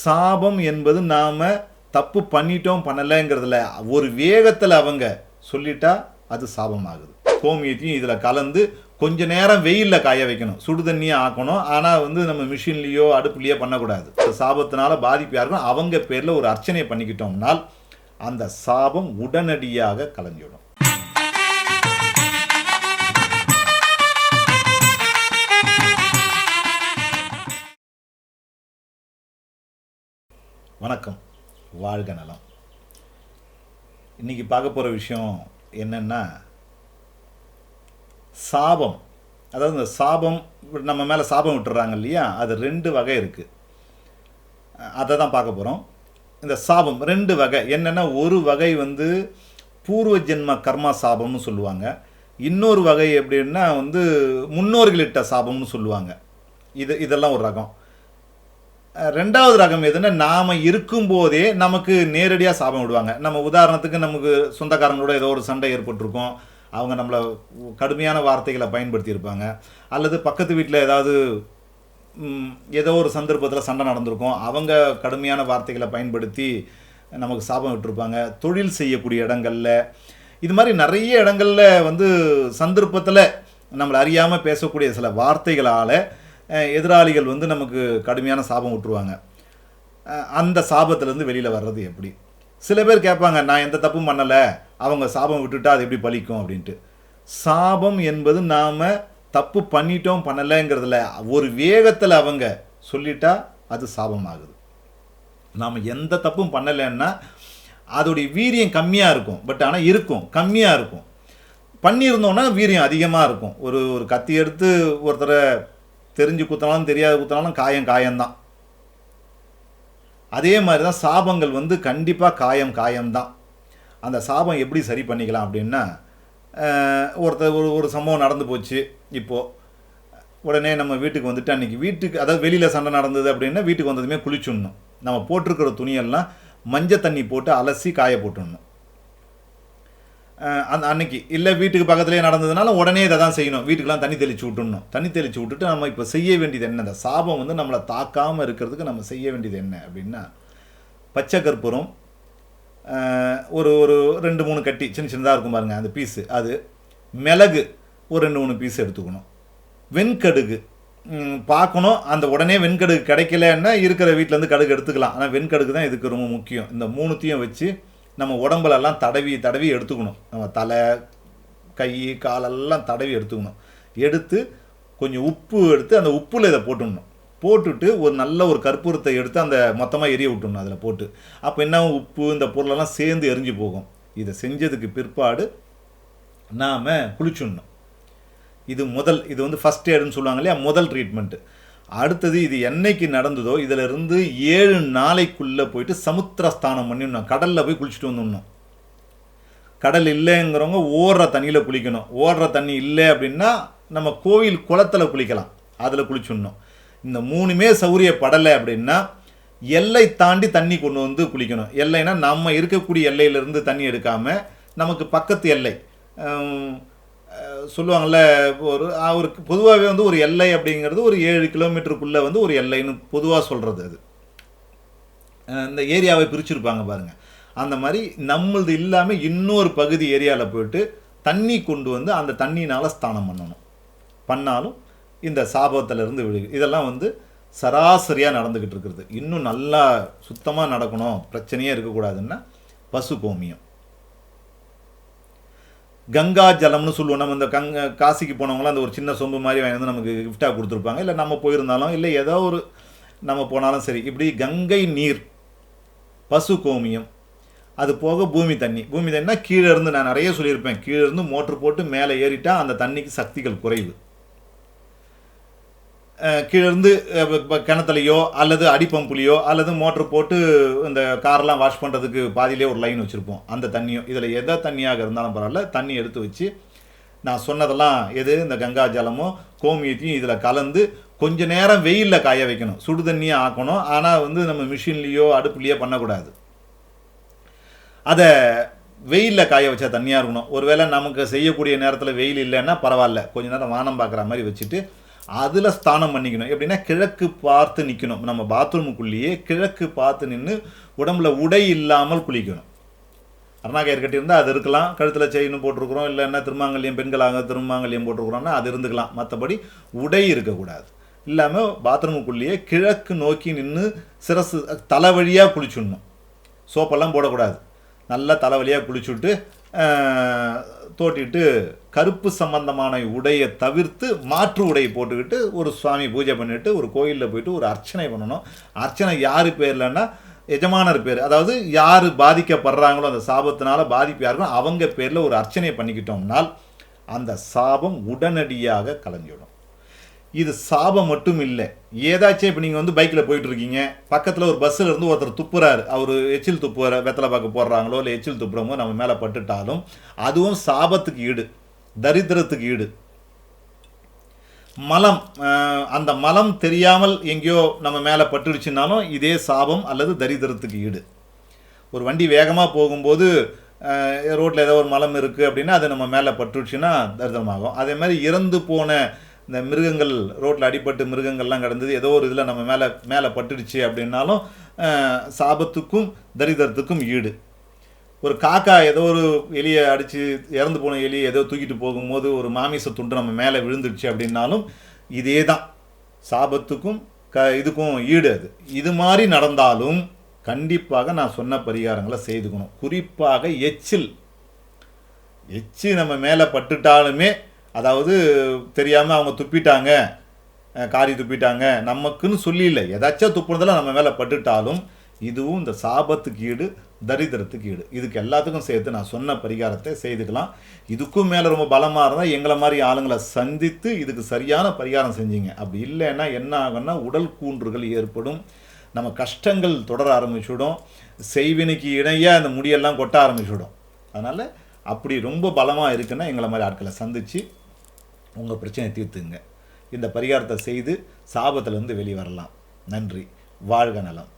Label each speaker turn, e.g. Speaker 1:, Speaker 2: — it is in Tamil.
Speaker 1: சாபம் என்பது நாம் தப்பு பண்ணிட்டோம் பண்ணலைங்கிறதுல ஒரு வேகத்தில் அவங்க சொல்லிட்டா அது சாபமாகுது. கோமியத்தையும் இதில் கலந்து கொஞ்ச நேரம் வெயிலில் காய வைக்கணும். சுடு தண்ணியை ஆக்கணும். ஆனால் வந்து நம்ம மிஷின்லேயோ அடுப்புலையோ பண்ணக்கூடாது. சாபத்தினால பாதிப்பு யாருக்கும் அவங்க பேரில் ஒரு அர்ச்சனை பண்ணிக்கிட்டோம்னால் அந்த சாபம் உடனடியாக கலைஞ்சிடும். வணக்கம். வாழ்க நலம். இன்னைக்கு பார்க்க போகிற விஷயம் என்னென்னா சாபம். அதாவது இந்த சாபம் நம்ம மேலே சாபம் விட்டுறாங்க இல்லையா? அது ரெண்டு வகை இருக்குது அதை தான் பார்க்க போகிறோம் இந்த சாபம் ரெண்டு வகை. என்னென்னா ஒரு வகை வந்து பூர்வ ஜென்ம கர்மா சாபம்னு சொல்லுவாங்க. இன்னொரு வகை எப்படின்னா வந்து முன்னோர்களிட்ட சாபம்னு சொல்லுவாங்க. இது இதெல்லாம் ஒரு ரகம். ரெண்டாவது ரகம் எதுன்னா நாம் இருக்கும்போதே நமக்கு நேரடியாக சாபம் விடுவாங்க. நம்ம உதாரணத்துக்கு நமக்கு சொந்தக்காரங்களோட ஏதோ ஒரு சண்டை ஏற்பட்டிருக்கும். அவங்க நம்மளை கடுமையான வார்த்தைகளை பயன்படுத்தியிருப்பாங்க. அல்லது பக்கத்து வீட்டில் ஏதாவது ஏதோ ஒரு சந்தர்ப்பத்தில் சண்டை நடந்திருக்கும். அவங்க கடுமையான வார்த்தைகளை பயன்படுத்தி நமக்கு சாபம் விட்டுருப்பாங்க. தொழில் செய்யக்கூடிய இடங்களில். இது மாதிரி நிறைய இடங்களில் வந்து சந்தர்ப்பத்தில் நம்மளை அறியாமல் பேசக்கூடிய சில வார்த்தைகளால் எதிராளிகள் வந்து நமக்கு கடுமையான சாபம் விட்டுருவாங்க அந்த சாபத்திலேருந்து வெளியில் வர்றது எப்படி? சில பேர் கேட்பாங்க நான் எந்த தப்பும் பண்ணலை அவங்க சாபம் விட்டுட்டா அது எப்படி பலிக்கும் அப்படின்ட்டு. சாபம் என்பது நாம் தப்பு பண்ணிட்டோம் பண்ணலைங்கிறதுல ஒரு வேகத்தில் அவங்க சொல்லிட்டா அது சாபம் ஆகுது நாம் எந்த தப்பும் பண்ணலைன்னா அதோடைய வீரியம் கம்மியாக இருக்கும். பட் ஆனால் இருக்கும் கம்மியாக இருக்கும். பண்ணியிருந்தோன்னா வீரியம் அதிகமாக இருக்கும். ஒரு ஒரு கத்தி எடுத்து ஒருத்தரை தெரிஞ்சு குத்தினாலும் தெரியாத குத்தினாலும் காயம் காயம்தான். அதே மாதிரி தான் சாபங்கள் வந்து கண்டிப்பாக காயம் காயம்தான். அந்த சாபம் எப்படி சரி பண்ணிக்கலாம் அப்படின்னா ஒருத்தர் ஒரு ஒரு சம்பவம் நடந்து போச்சு. இப்போது உடனே நம்ம வீட்டுக்கு வந்துட்டு அன்றைக்கி வீட்டுக்கு அதாவது வெளியில் சண்டை நடந்தது அப்படின்னா வீட்டுக்கு வந்ததுமே குளிச்சுடணும். நம்ம போட்டிருக்கிற துணியெல்லாம் மஞ்சள் தண்ணி போட்டு அலசி காய போட்டுடணும். அந்த அன்னைக்கு. இல்லை வீட்டுக்கு பக்கத்துலேயே நடந்ததுனால உடனே இதை தான் செய்யணும். வீட்டுக்கெலாம் தண்ணி தெளித்து விட்டுணும் தண்ணி தெளித்து விட்டுட்டு நம்ம இப்போ செய்ய வேண்டியது என்ன? அந்த சாபம் வந்து நம்மளை தாக்காமல் இருக்கிறதுக்கு நம்ம செய்ய வேண்டியது என்ன அப்படின்னா பச்சை கற்பூரம் ஒரு ஒரு ரெண்டு மூணு கட்டி சின்ன சின்னதாக இருக்கும் பாருங்கள் அந்த பீஸு அது மிளகு ஒரு ரெண்டு மூணு பீஸ் எடுத்துக்கணும். வெண்கடுகு பார்க்கணும். அந்த உடனே வெண்கடுகு கிடைக்கலன்னா இருக்கிற வீட்டிலேருந்து கடுகு எடுத்துக்கலாம். ஆனால் வெண்கடுகு தான் இதுக்கு ரொம்ப முக்கியம். இந்த மூணுத்தையும் வச்சு நம்ம உடம்புலெல்லாம் தடவி தடவி எடுத்துக்கணும். நம்ம தலை கை காலெல்லாம் தடவி எடுத்துக்கணும். எடுத்து கொஞ்சம் உப்பு எடுத்து அந்த உப்பில் இதை போட்டுடணும். போட்டுட்டு ஒரு நல்ல ஒரு கற்பூரத்தை எடுத்து அந்த மொத்தமாக எரிய விட்டுடணும் அதில் போட்டு. அப்போ என்ன ஆகும்? உப்பு இந்த பொருளெல்லாம் சேர்ந்து எரிஞ்சு போகும். இதை செஞ்சதுக்கு பிற்பாடு நாம் குளிச்சுடணும். இது முதல் இது வந்து ஃபஸ்ட் எய்டுன்னு சொல்லுவாங்க இல்லையா? முதல் ட்ரீட்மெண்ட்டு அடுத்தது இது என்னைக்கு நடந்ததோ இதில் இருந்து ஏழு நாளைக்குள்ளே போயிட்டு சமுத்திரஸ்தானம் பண்ணிடணும். கடலில் போய் குளிச்சுட்டு வந்துடணும். கடல் இல்லைங்கிறவங்க ஓடுற தண்ணியில் குளிக்கணும். ஓடுற தண்ணி இல்லை அப்படின்னா நம்ம கோவில் குளத்துல குளிக்கலாம். அதில் குளிச்சுடணும். இந்த மூணுமே சௌரியப்படலை அப்படின்னா எல்லை தாண்டி தண்ணி கொண்டு வந்து குளிக்கணும். எல்லைனா நம்ம இருக்கக்கூடிய எல்லையிலேருந்து தண்ணி எடுக்காமல் நமக்கு பக்கத்து எல்லை சொல்லுவாங்கள்ல ஒரு அவருக்கு பொதுவாகவே வந்து ஒரு எல்லை அப்படிங்கிறது ஒரு ஏழு கிலோமீட்டருக்குள்ளே வந்து ஒரு எல்லைன்னு பொதுவாக சொல்கிறது அது. இந்த ஏரியாவை பிரிச்சுருப்பாங்க பாருங்கள் அந்த மாதிரி நம்மளது இல்லாமல் இன்னொரு பகுதி ஏரியாவில் போயிட்டு தண்ணி கொண்டு வந்து அந்த தண்ணினால் ஸ்தானம் பண்ணணும். பண்ணாலும் இந்த சாபத்திலிருந்து விழு இதெல்லாம் வந்து சராசரியாக நடந்துக்கிட்டு இருக்கிறது. இன்னும் நல்லா சுத்தமாக நடக்கணும் பிரச்சனையே இருக்கக்கூடாதுன்னா பசு கோமியம் கங்கா ஜலம்னு சொல்லுவோம். நம்ம இந்த கங்க காசிக்கு போனவங்களாம் அந்த ஒரு சின்ன சொம்பு மாதிரி வாங்கி வந்து நமக்கு கிஃப்டாக கொடுத்துருப்பாங்க. இல்லை நம்ம போயிருந்தாலும் இல்லை ஏதோ ஒரு நம்ம போனாலும் சரி. இப்படி கங்கை நீர் பசு கோமியம் அது போக பூமி தண்ணி. பூமி தண்ணினா கீழே இருந்து நான் நிறைய சொல்லியிருப்பேன். கீழே இருந்து மோட்ரு போட்டு மேலே ஏறிட்டால் அந்த தண்ணிக்கு சக்திகள் குறைவு. கீழேருந்து கிணத்துலையோ அல்லது அடிப்பம்புலையோ அல்லது மோட்ரு போட்டு இந்த கார்லாம் வாஷ் பண்ணுறதுக்கு பாதியிலே ஒரு லைன் வச்சுருப்போம். அந்த தண்ணியும். இதில் எதை தண்ணியாக இருந்தாலும் பரவாயில்ல. தண்ணி எடுத்து வச்சு நான் சொன்னதெல்லாம் எது? இந்த கங்கா ஜலமோ கோமியத்தையும் இதில் கலந்து கொஞ்ச நேரம் வெயிலில் காய வைக்கணும். சுடு தண்ணியை ஆக்கணும். ஆனால் வந்து நம்ம மிஷின்லேயோ அடுப்புலையோ பண்ணக்கூடாது. அதை வெயிலில் காய வச்சா தண்ணியாக இருக்கணும். ஒருவேளை நமக்கு செய்யக்கூடிய நேரத்தில் வெயில் இல்லைன்னா பரவாயில்ல. கொஞ்ச நேரம் வானம் பார்க்குற மாதிரி வச்சுட்டு அதில் ஸ்தானம் பண்ணிக்கணும். எப்படின்னா கிழக்கு பார்த்து நிற்கணும் நம்ம பாத்ரூமுக்குள்ளேயே கிழக்கு பார்த்து நின்று உடம்புல உடை இல்லாமல் குளிக்கணும். அருணாக்கயிறு கட்டியிருந்தால் அது இருக்கலாம். கழுத்தில் செயின் போட்டிருக்கிறோம். என்ன திருமாங்கல்யம் பெண்களாக திருமாங்கல்யம் போட்டிருக்கிறோம்னா அது இருந்துக்கலாம். மற்றபடி உடை இருக்கக்கூடாது. இல்லாமல் பாத்ரூமுக்குள்ளேயே கிழக்கு நோக்கி நின்று சிரசு தலை வழியாக குளிச்சுடணும். சோப்பெல்லாம் போடக்கூடாது. நல்லா தலைவலியாக குளிச்சுட்டு தோட்டிட்டு கருப்பு சம்பந்தமான உடையை தவிர்த்து மாற்று உடையை போட்டுக்கிட்டு ஒரு சுவாமி பூஜை பண்ணிட்டு ஒரு கோயிலில் போயிட்டு ஒரு அர்ச்சனை பண்ணணும். அர்ச்சனை யார் பேர்லன்னா எஜமானர் பேர். அதாவது யார் பாதிக்கப்படுறாங்களோ அந்த சாபத்தினால பாதிப்பு யாருக்கும் அவங்க பேரில் ஒரு அர்ச்சனை பண்ணிக்கிட்டோம்னால் அந்த சாபம் உடனடியாக கலைஞ்சிடும். இது சாபம் மட்டும் இல்லை. ஏதாச்சும் இப்போ நீங்கள் வந்து பைக்கில் போயிட்டுருக்கீங்க. பக்கத்தில் ஒரு பஸ்ஸில் இருந்து ஒருத்தர் துப்புறாரு. அவர் எச்சில் துப்புற வெத்தலை பாக்கு போடுறாங்களோ இல்லை எச்சில் துப்புறமோ நம்ம மேலே பட்டுட்டாலும் அதுவும் சாபத்துக்கு ஈடு. தரித்திரத்துக்கு ஈடு. மலம் அந்த மலம் தெரியாமல் எங்கேயோ நம்ம மேலே பட்டுடுச்சுனாலும் இதே சாபம் அல்லது தரித்திரத்துக்கு ஈடு. ஒரு வண்டி வேகமாக போகும்போது ரோட்டில் ஏதோ ஒரு மலம் இருக்குது அப்படின்னா அது நம்ம மேலே பட்டுடுச்சுன்னா தரிதிரமாகும் அதே மாதிரி இறந்து போன இந்த மிருகங்கள் ரோட்டில் அடிபட்டு மிருகங்கள்லாம் கிடந்தது ஏதோ ஒரு இதில் நம்ம மேலே மேலே பட்டுடுச்சு அப்படின்னாலும் சாபத்துக்கும் தரிதரத்துக்கும் ஈடு. ஒரு காக்கா ஏதோ ஒரு எலியை அடித்து இறந்து போன எலியை ஏதோ தூக்கிட்டு போகும்போது ஒரு மாமிச துண்டு நம்ம மேலே விழுந்துடுச்சு அப்படின்னாலும் இதே தான் சாபத்துக்கும் க இதுக்கும் ஈடு அது. இது மாதிரி நடந்தாலும் கண்டிப்பாக நான் சொன்ன பரிகாரங்களை செய்துக்கணும். குறிப்பாக எச்சில். எச்சி நம்ம மேலே பட்டுட்டாலுமே அதாவது தெரியாமல் அவங்க துப்பிட்டாங்க காரி துப்பிட்டாங்க நமக்குன்னு சொல்லி இல்லை. எதாச்சும் துப்புனதில் நம்ம மேலே பட்டுட்டாலும் இதுவும் இந்த சாபத்துக்கு ஈடு தரித்திரத்துக்கு ஈடு. இதுக்கு எல்லாத்துக்கும் சேர்த்து நான் சொன்ன பரிகாரத்தை செய்துக்கலாம். இதுக்கும் மேலே ரொம்ப பலமாக இருந்தால் எங்களை மாதிரி ஆளுங்களை சந்தித்து இதுக்கு சரியான பரிகாரம் செஞ்சீங்க. அப்படி இல்லைன்னா என்ன ஆகும்னா உடல் கூன்றுகள் ஏற்படும். நம்ம கஷ்டங்கள் தொடர ஆரம்பிச்சுடும். செய்வினைக்கு இணையாக அந்த முடியெல்லாம் கொட்ட ஆரம்பிச்சுடும். அதனால் அப்படி ரொம்ப பலமாக இருக்குன்னா எங்களை மாதிரி ஆட்களை சந்தித்து உங்கள் பிரச்சனையை தீர்த்துங்க இந்த பரிகாரத்தை செய்து சாபத்திலேருந்து வெளியே வரலாம் நன்றி. வாழ்க நலம்.